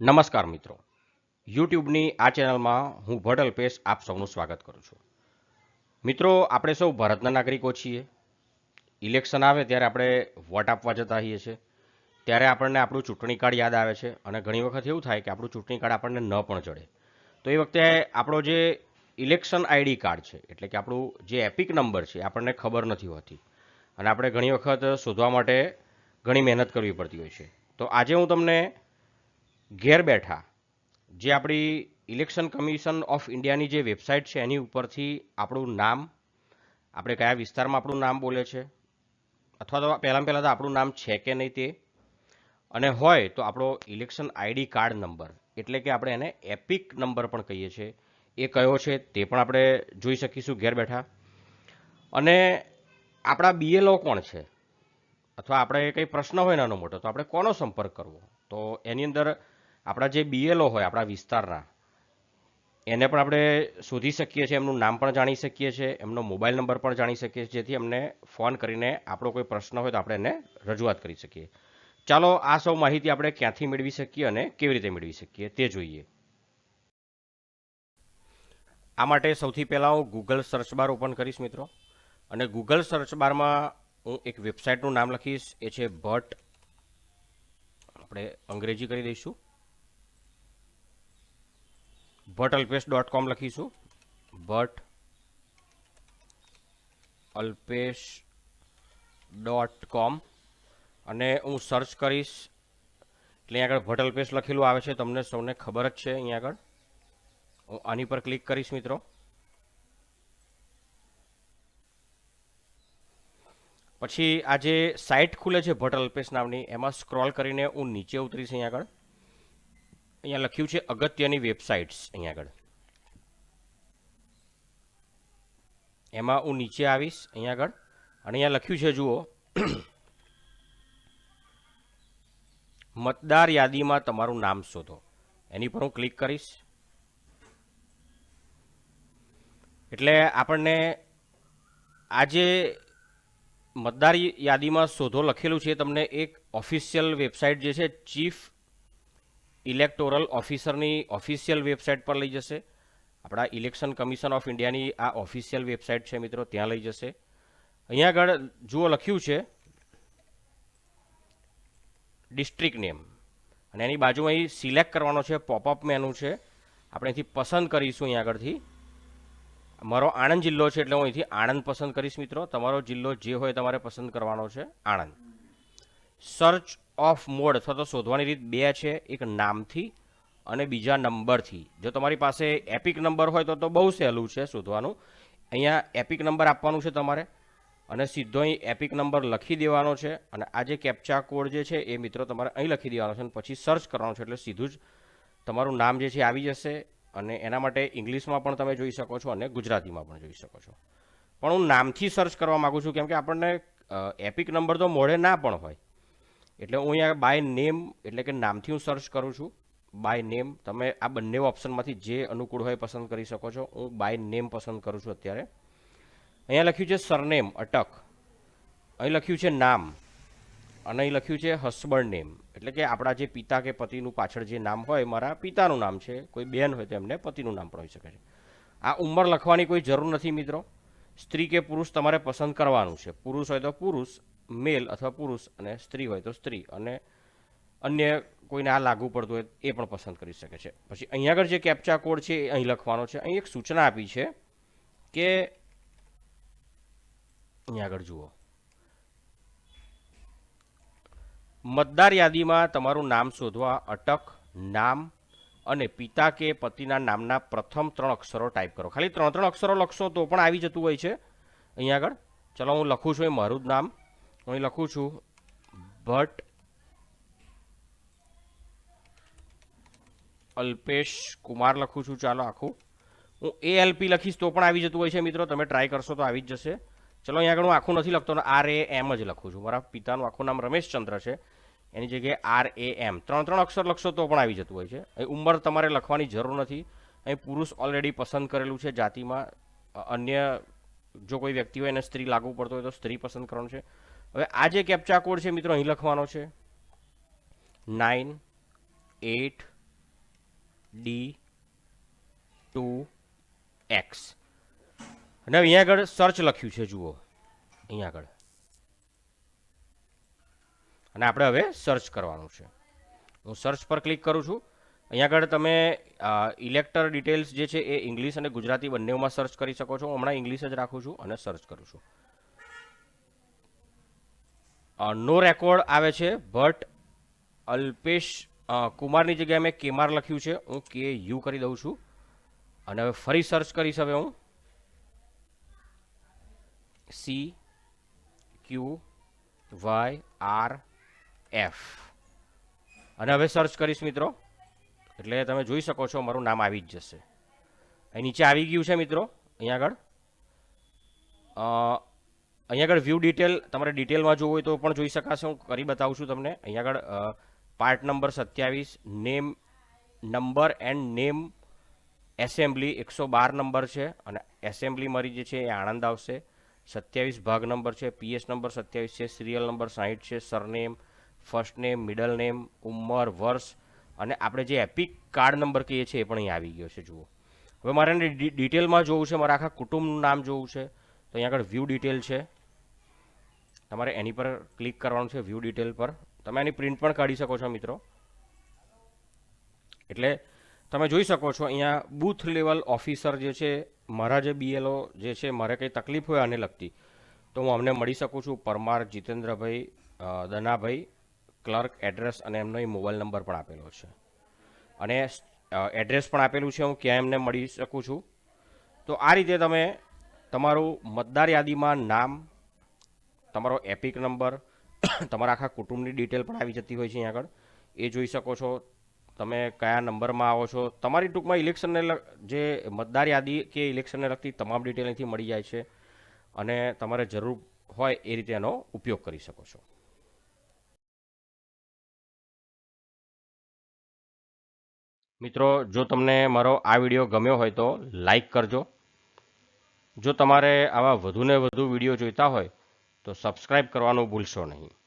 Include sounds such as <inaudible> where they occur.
નમસ્કાર મિત્રો. યુટ્યુબની આ ચેનલમાં હું ભટલ પેશ આપ સૌનું સ્વાગત કરું છું. મિત્રો, આપણે સૌ ભારતના નાગરિકો છીએ. ઇલેક્શન આવે ત્યારે આપણે વોટ આપવા જતા હોઈએ છીએ. ત્યારે આપણને આપણું ચૂંટણી કાર્ડ યાદ આવે છે અને ઘણી વખત એવું થાય કે આપણું ચૂંટણી કાર્ડ આપણને ન પણ ચડે તો એ વખતે આપણો જે ઇલેક્શન આઈડી કાર્ડ છે, એટલે કે આપણું જે એપિક નંબર છે આપણને ખબર નથી હોતી. અને આપણે ઘણી વખત શોધવા માટે ઘણી મહેનત કરવી પડતી હોય છે. તો આજે હું તમને ઘેર બેઠા. જે આપણી ઇલેક્શન કમિશન ઓફ ઇન્ડિયાની જે વેબસાઇટ છે, એની ઉપરથી આપણું નામ, આપણે કયા વિસ્તારમાં આપણું નામ બોલે છે, અથવા તો પહેલાં પહેલાં તો આપણું નામ છે કે નહીં તે. અને હોય તો આપણો ઇલેક્શન આઈડી કાર્ડ નંબર, એટલે કે આપણે એને એપિક નંબર પણ કહીએ છીએ. એ કયો છે તે પણ આપણે જોઈ શકીશું ઘેર બેઠા. અને આપણા બીએલઓ કોણ છે? અથવા આપણે કંઈ પ્રશ્ન હોય નાનો મોટો, તો આપણે કોનો સંપર્ક કરવો? તો એની અંદર આપણા જે બીએલઓ હોય, આપણા વિસ્તારના, એને પણ આપણે શોધી શકીએ છીએ, એમનું નામ પણ જાણી શકીએ છીએ, એમનો મોબાઈલ નંબર પણ જાણી શકીએ છીએ, જેથી અમને ફોન કરીને આપણો કોઈ પ્રશ્ન હોય તો આપણે એને રજૂઆત કરી શકીએ. ચાલો, આ સૌ માહિતી આપણે ક્યાંથી મેળવી શકીએ અને કેવી રીતે મેળવી શકીએ તે જોઈએ. આ માટે સૌથી પહેલાં હું ગૂગલ સર્ચ બાર ઓપન કરીશ મિત્રો. અને ગૂગલ સર્ચ બારમાં હું એક વેબસાઇટનું નામ લખીશ. એ છે ભટ્ટ આપણે અંગ્રેજી કરી દઈશું. ભટ્ટ અલ્પેશ ડોટ કોમ લખીશું. ભટ્ટ અલ્પેશ ડોટ કોમ અને હું સર્ચ કરીશ. એટલે અહીંયા આગળ ભટ અલ્પેશ લખેલું આવે છે. તમને સૌને ખબર જ છે અહીંયા આગળ. હું આની પર ક્લિક કરીશ મિત્રો. પછી આ જે સાઇટ ખુલે છે ભટ અલ્પેશ નામની, એમાં સ્ક્રોલ કરીને હું નીચે ઉતરીશ અહીંયા આગળ. અહીંયા લખ્યું છે અગત્યની વેબસાઇટ્સ અહીંયા આગળ. એમાં હું નીચે આવીશ અહીંયા આગળ. અને અહીંયા લખ્યું છે, જુઓ. મતદાર યાદીમાં તમારું નામ શોધો. એની પર હું ક્લિક કરીશ. એટલે આપણને આજે મતદાર યાદીમાં શોધો લખેલું છે. તમને એક ઓફિશિયલ વેબસાઇટ જે છે, ચીફ ઇલેક્ટોરલ ઓફિસરની ઓફિશિયલ વેબસાઇટ પર લઈ જશે. આપણા ઇલેક્શન કમિશન ઓફ ઇન્ડિયાની આ ઓફિશિયલ વેબસાઇટ છે મિત્રો, ત્યાં લઈ જશે. અહીંયા આગળ જુઓ લખ્યું છે, ડિસ્ટ્રિક્ટ નેમ. અને એની બાજુ અહીં સિલેક્ટ કરવાનો છે, પોપઅપ મેનુ છે. આપણે અહીંથી પસંદ કરીશું અહીંયા આગળથી. મારો આણંદ જિલ્લો છે એટલે હું અહીંથી આણંદ પસંદ કરીશ મિત્રો. તમારો જિલ્લો જે હોય તમારે પસંદ કરવાનો છે, આણંદ. સર્ચ ઓફ મોડ અથવા તો શોધવાની રીત બે છે, એક નામથી અને બીજા નંબરથી. જો તમારી પાસે એપિક નંબર હોય તો તો બહુ સહેલું છે શોધવાનું. અહીંયા એપિક નંબર આપવાનું છે તમારે અને સીધો અહીં એપિક નંબર લખી દેવાનો છે અને આ જે કેપ્ચા કોડ જે છે એ મિત્રો તમારે અહીં લખી દેવાનો છે અને પછી સર્ચ કરવાનું છે એટલે સીધું જ તમારું નામ જે છે આવી જશે અને એના માટે ઇંગ્લિશમાં પણ તમે જોઈ શકો છો અને ગુજરાતીમાં પણ જોઈ શકો છો. પણ હું નામથી સર્ચ કરવા માગું છું કેમ કે આપણને એપિક નંબર તો મોઢે ના પણ હોય. એટલે હું અહીંયા બાય નેમ એટલે કે નામથી હું સર્ચ કરું છું. બાય નેમ તમે આ બંને ઓપ્શનમાંથી જે અનુકૂળ હોય પસંદ કરી શકો છો. હું બાય નેમ પસંદ કરું છું અત્યારે. અહીંયા લખ્યું છે સરનેમ અટક. અહીં લખ્યું છે નામ. અને અહીં લખ્યું છે હસબન્ડ નેમ એટલે કે આપણા જે પિતા કે પતિનું પાછળ જે નામ હોય મારા પિતાનું નામ છે. કોઈ બેન હોય તો એમને પતિનું નામ પણ હોઈ શકે છે. આ ઉંમર લખવાની કોઈ જરૂર નથી મિત્રો. સ્ત્રી કે પુરુષ તમારે પસંદ કરવાનું છે. પુરુષ હોય તો પુરુષ મેલ અથવા પુરુષ અને સ્ત્રી હોય તો સ્ત્રી. અને અન્ય કોઈને આ લાગુ પડતું હોય એ પણ પસંદ કરી શકે છે. પછી અહીંયા આગળ જે કેપ્ચા કોડ છે એ અહીં લખવાનો છે. અહીં એક સૂચના આપી છે કે અહીં આગળ જુઓ. મતદાર યાદીમાં તમારું નામ શોધવા અટક, નામ અને પિતા કે પતિના નામના પ્રથમ ત્રણ અક્ષરો ટાઈપ કરો. ખાલી ત્રણ ત્રણ અક્ષરો લખશો તો પણ આવી જતું હોય છે. અહીંયા આગળ. ચલો હું લખું છું એ મારું જ નામ. હું લખું છું, ભટ્ટ અલ્પેશ કુમાર લખું છું. ચાલો આખું. હું એ એલપી લખીશ તો પણ આવી જતું હોય છે મિત્રો, તમે ટ્રાય કરશો તો આવી જ જશે. ચલો, અહીંયા આગળ હું આખું નથી લખતો આર એ એમ જ લખું છું. મારા પિતાનું આખું નામ રમેશચંદ્ર છે. એની જગ્યાએ આર એ એમ ત્રણ ત્રણ અક્ષર લખશો તો પણ આવી જતું હોય છે. અહીં ઉંમર તમારે લખવાની જરૂર નથી. અહીં પુરુષ ઓલરેડી પસંદ કરેલું છે જાતિમાં. અન્ય જો કોઈ વ્યક્તિ હોય એને સ્ત્રી લાગુ પડતો હોય તો સ્ત્રી પસંદ કરવાનું છે. હવે આ જે કેપ્ચા કોડ છે મિત્રો, અહીં લખવાનો છે. Nine eight D two X અને અહીંયા આગળ સર્ચ લખ્યું છે, જુઓ. અહીંયા આગળ. અને આપણે હવે સર્ચ કરવાનું છે. હું સર્ચ પર ક્લિક કરું છું. અહીંયા આગળ તમે ઇલેક્ટર ડિટેલ્સ જે છે એ ઇંગ્લિશ અને ગુજરાતી બંનેમાં સર્ચ કરી શકો છો. હમણાં ઇંગ્લિશ જ રાખું છું અને સર્ચ કરું છું. નો રેકોર્ડ આવે છે, બટ અલ્પેશ કુમારની જગ્યાએ મેં કેમાર લખ્યું છે. હું કે યુ કરી દઉં છું. અને હવે ફરી સર્ચ કરીશ હવે હું. C Q Y R F અને હવે સર્ચ કરીશ મિત્રો. એટલે તમે જોઈ શકો છો મારું નામ આવી જ જશે. અહીં નીચે આવી ગયું છે મિત્રો. અહીંયા આગળ. અહીંયા આગળ વ્યૂ ડિટેલ તમારે ડિટેલમાં જોવું હોય તો પણ જોઈ શકાશે. હું કરી બતાવું છું તમને. અહીંયા આગળ પાર્ટ નંબર સત્યાવીસ name number and name assembly એકસો બાર નંબર છે અને એસેમ્બલી મારી જે છે એ આણંદ આવશે. સત્યાવીસ ભાગ નંબર છે પીએસ નંબર સત્યાવીસ છે સિરિયલ નંબર સાહીઠ છે surname first name middle name ઉંમર, વર્ષ અને આપણે જે એપિક કાર્ડ નંબર કહીએ છીએ એ પણ અહીં આવી ગયો છે, જુઓ. હવે મારે એને ડિટેલમાં જોવું છે, મારા આખા કુટુંબનું નામ જોવું છે. તો અહીંયા આગળ વ્યૂ ડિટેલ છે. તમારે એની પર ક્લિક કરવાનું છે વ્યૂ ડિટેલ પર. તમે એની પ્રિન્ટ પણ કાઢી શકો છો, મિત્રો. એટલે તમે જોઈ શકો છો, અહીંયા બૂથ લેવલ ઓફિસર જે છે, મારા જે બીએલઓ જે છે, મારે કંઈ તકલીફ હોય આને લગતી, તો હું અમને મળી શકું છું. પરમાર જીતેન્દ્રભાઈ દનાભાઈ, ક્લર્ક એડ્રેસ અને એમનો એ મોબાઈલ નંબર પણ આપેલો છે. અને એડ્રેસ પણ આપેલું છે, હું ક્યાં એમને મળી શકું છું. તો આ રીતે તમે તમારું મતદાર યાદીમાં નામ તમારો એપિક નંબર <coughs> તમારા આખા કુટુંબની ડિટેલ પણ આવી જતી હોય છે અહીંયા આગળ. એ જોઈ શકો છો, તમે કયા નંબરમાં આવો છો. તમારી ટૂંકમાં ઇલેક્શનને જે મતદાર યાદી કે ઇલેક્શનને લગતી તમામ ડિટેલ અહીંથી મળી જાય છે. અને તમારે જરૂર હોય એ રીતે એનો ઉપયોગ કરી શકો છો. મિત્રો, જો તમને મારો આ વીડિયો ગમ્યો હોય તો લાઈક કરજો. જો તમારે આવા વધુને વધુ વીડિયો જોઈતા હોય તો સબસ્ક્રાઈબ કરવાનું ભૂલશો નહીં.